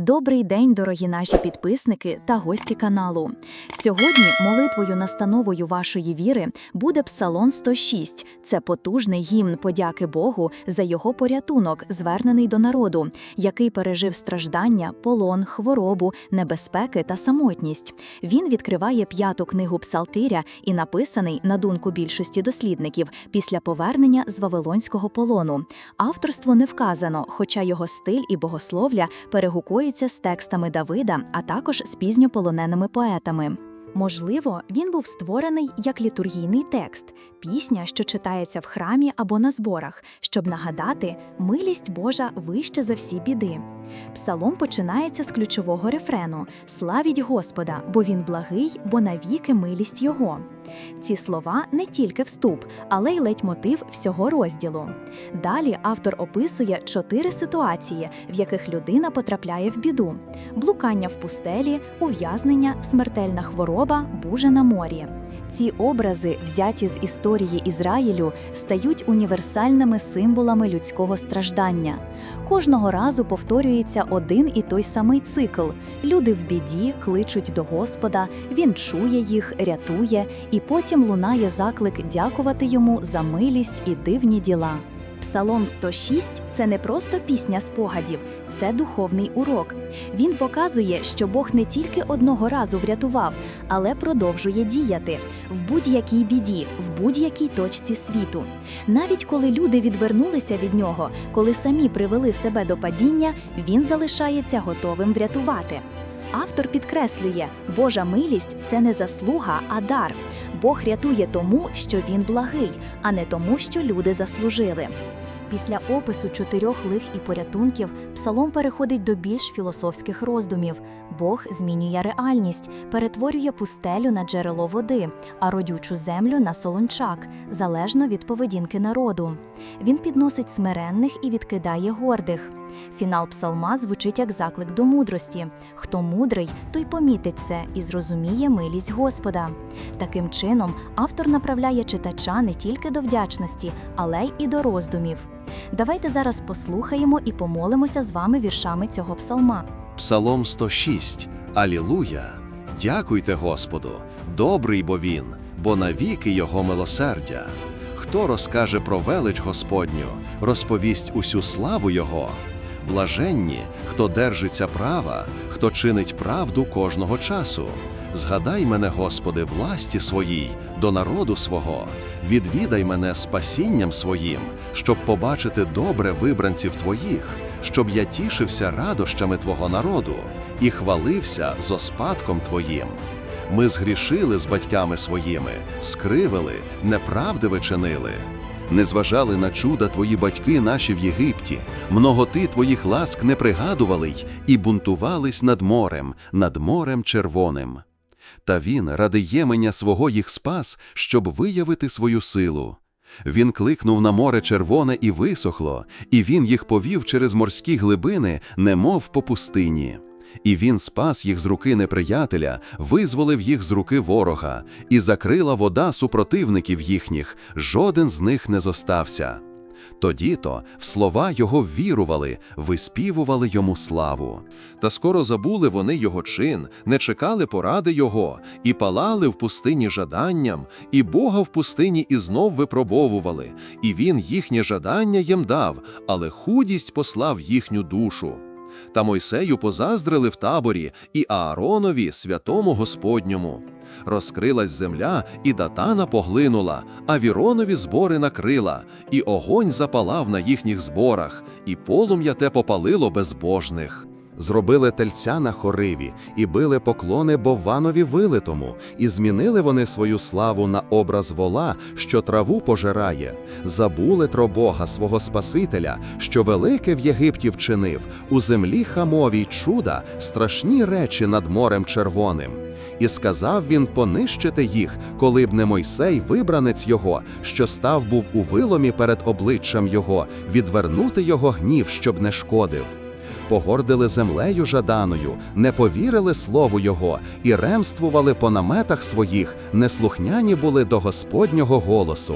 Добрий день, дорогі наші підписники та гості каналу. Сьогодні молитвою настановою вашої віри буде Псалом 106. Це потужний гімн подяки Богу за його порятунок, звернений до народу, який пережив страждання, полон, хворобу, небезпеки та самотність. Він відкриває п'яту книгу Псалтиря і написаний, на думку більшості дослідників, після повернення з Вавилонського полону. Авторство не вказано, хоча його стиль і богословля перегукуються з текстами Давида, а також з пізньополоненими поетами. Можливо, він був створений як літургійний текст, пісня, що читається в храмі або на зборах, щоб нагадати, милість Божа вище за всі біди. Псалом починається з ключового рефрену Славіть Господа, бо він благий, бо навіки милість Його. Ці слова не тільки вступ, але й лейтмотив всього розділу. Далі автор описує чотири ситуації, в яких людина потрапляє в біду: блукання в пустелі, ув'язнення, смертельна хвороба, бужа на морі. Ці образи, взяті з історії Ізраїлю, стають універсальними символами людського страждання. Кожного разу повторюється один і той самий цикл. Люди в біді кличуть до Господа, він чує їх, рятує, і потім лунає заклик дякувати йому за милість і дивні діла. Псалом 106 – це не просто пісня спогадів, це духовний урок. Він показує, що Бог не тільки одного разу врятував, але продовжує діяти в будь-якій біді, в будь-якій точці світу. Навіть коли люди відвернулися від нього, коли самі привели себе до падіння, він залишається готовим врятувати. Автор підкреслює, Божа милість це не заслуга, а дар. Бог рятує тому, що він благий, а не тому, що люди заслужили. Після опису чотирьох лих і порятунків псалом переходить до більш філософських роздумів. Бог змінює реальність, перетворює пустелю на джерело води, а родючу землю на солончак, залежно від поведінки народу. Він підносить смиренних і відкидає гордих. Фінал псалма звучить як заклик до мудрості. Хто мудрий, той помітить це і зрозуміє милість Господа. Таким чином, автор направляє читача не тільки до вдячності, але й і до роздумів. Давайте зараз послухаємо і помолимося з вами віршами цього псалма. Псалом 106. Алілуя! Дякуйте Господу, добрий бо він, бо навіки його милосердя. Хто розкаже про велич Господню, розповість усю славу Його. Блаженні, хто держиться права, хто чинить правду кожного часу. Згадай мене, Господи, власті своїй, до народу свого, відвідай мене спасінням своїм, щоб побачити добре вибранців Твоїх, щоб я тішився радощами Твого народу і хвалився зо спадком Твоїм. Ми згрішили з батьками своїми, скривили, неправди чинили. Не зважали на чуда твої батьки наші в Єгипті, многоти твоїх ласк не пригадували й і бунтувались над морем, над морем червоним. Та він ради єменя свого їх спас, щоб виявити свою силу. Він кликнув на море червоне і висохло, і він їх повів через морські глибини, немов по пустині. І він спас їх з руки неприятеля, визволив їх з руки ворога, і закрила вода супротивників їхніх, жоден з них не зостався. Тоді то в слова його ввірували, виспівували йому славу. Та скоро забули вони його чин, не чекали поради його, і палали в пустині жаданням, і Бога в пустині і знов випробовували, і він їхнє жадання їм дав, але худість послав їхню душу. Та Мойсею позаздрили в таборі, і Ааронові, святому Господньому. Розкрилась земля, і датана поглинула, а Віронові збори накрила, і огонь запалав на їхніх зборах, і полум'я те попалило безбожних. Зробили тельця на хориві і били поклони Бовванові вилитому, і змінили вони свою славу на образ вола, що траву пожирає. Забули тро Бога свого Спасителя, що велике в Єгипті вчинив, у землі хамовій чуда, страшні речі над морем червоним. І сказав він понищити їх, коли б не Мойсей, вибранець його, що став був у виломі перед обличчям його, відвернути його гнів, щоб не шкодив. Погордили землею жаданою, не повірили слову його, і ремствували по наметах своїх, неслухняні були до Господнього голосу.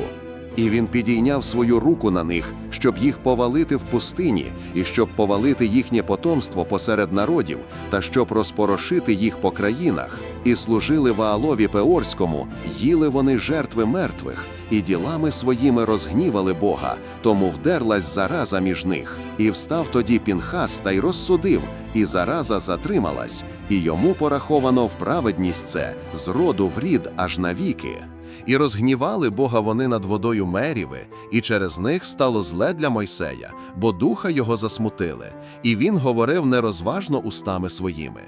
І він підійняв свою руку на них, щоб їх повалити в пустині, і щоб повалити їхнє потомство посеред народів, та щоб розпорошити їх по країнах. І служили Ваалові Пеорському, їли вони жертви мертвих, і ділами своїми розгнівали Бога, тому вдерлась зараза між них. І встав тоді Пінхас та й розсудив, і зараза затрималась, і йому пораховано в праведність це з роду в рід аж навіки. І розгнівали Бога вони над водою Меріви, і через них стало зле для Мойсея, бо духа його засмутили, і він говорив нерозважно устами своїми.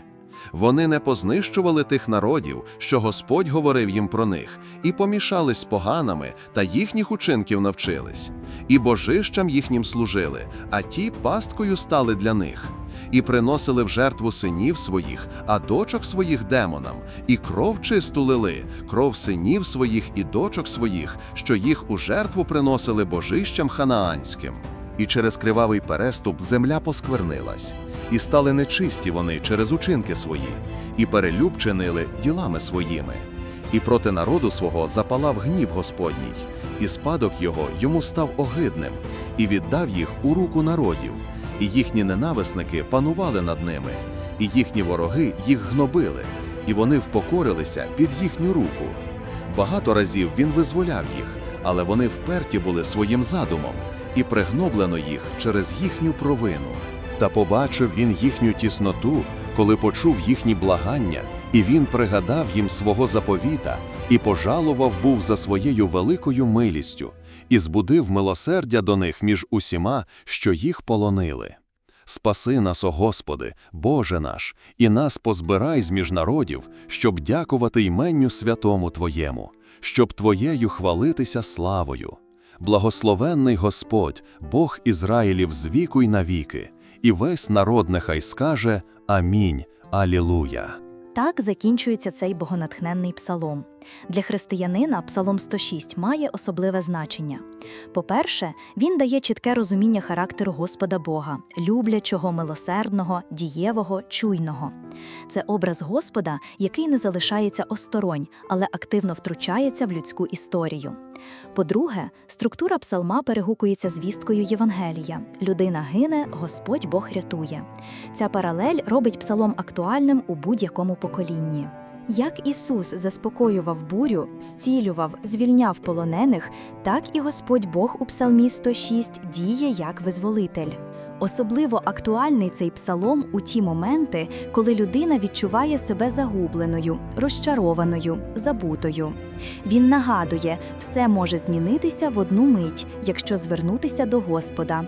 Вони не познищували тих народів, що Господь говорив їм про них, і помішались з поганами, та їхніх учинків навчились, і божищам їхнім служили, а ті пасткою стали для них. І приносили в жертву синів своїх, а дочок своїх демонам, і кров чисту лили, кров синів своїх і дочок своїх, що їх у жертву приносили божищам ханаанським. І через кривавий переступ земля посквернилась, і стали нечисті вони через учинки свої, і перелюб чинили ділами своїми. І проти народу свого запалав гнів Господній, і спадок його йому став огидним, і віддав їх у руку народів, і їхні ненависники панували над ними, і їхні вороги їх гнобили, і вони впокорилися під їхню руку. Багато разів він визволяв їх, але вони вперті були своїм задумом, і пригноблено їх через їхню провину. Та побачив він їхню тісноту, коли почув їхні благання, і він пригадав їм свого заповіта, і пожалував був за своєю великою милістю, і збудив милосердя до них між усіма, що їх полонили. Спаси нас, о Господи, Боже наш, і нас позбирай з між народів, щоб дякувати йменню святому Твоєму, щоб Твоєю хвалитися славою. Благословенний Господь, Бог Ізраїлів з віку й навіки, і весь народ нехай скаже Амінь, Алілуя. Так закінчується цей богонатхненний псалом. Для християнина псалом 106 має особливе значення. По-перше, він дає чітке розуміння характеру Господа Бога, люблячого, милосердного, дієвого, чуйного. Це образ Господа, який не залишається осторонь, але активно втручається в людську історію. По-друге, структура псалма перегукується звісткою Євангелія: людина гине, Господь Бог рятує. Ця паралель робить псалом актуальним у будь-якому поколінні. Як Ісус заспокоював бурю, зцілював, звільняв полонених, так і Господь Бог у Псалмі 106 діє як визволитель. Особливо актуальний цей псалом у ті моменти, коли людина відчуває себе загубленою, розчарованою, забутою. Він нагадує, все може змінитися в одну мить, якщо звернутися до Господа.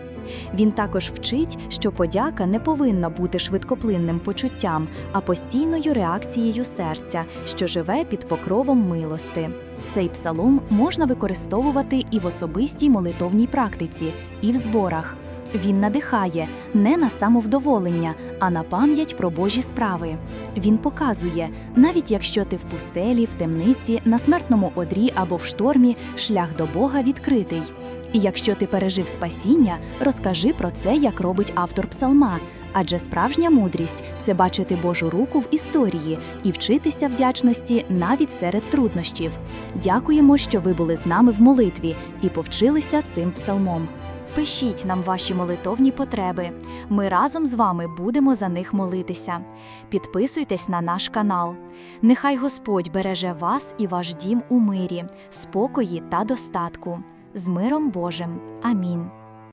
Він також вчить, що подяка не повинна бути швидкоплинним почуттям, а постійною реакцією серця, що живе під покровом милости. Цей псалом можна використовувати і в особистій молитовній практиці, і в зборах. Він надихає не на самовдоволення, а на пам'ять про Божі справи. Він показує, навіть якщо ти в пустелі, в темниці, на смертному одрі або в штормі, шлях до Бога відкритий. І якщо ти пережив спасіння, розкажи про це, як робить автор псалма. Адже справжня мудрість це бачити Божу руку в історії і вчитися вдячності навіть серед труднощів. Дякуємо, що ви були з нами в молитві і повчилися цим псалмом. Пишіть нам ваші молитовні потреби. Ми разом з вами будемо за них молитися. Підписуйтесь на наш канал. Нехай Господь береже вас і ваш дім у мирі, спокої та достатку. З миром Божим. Амінь.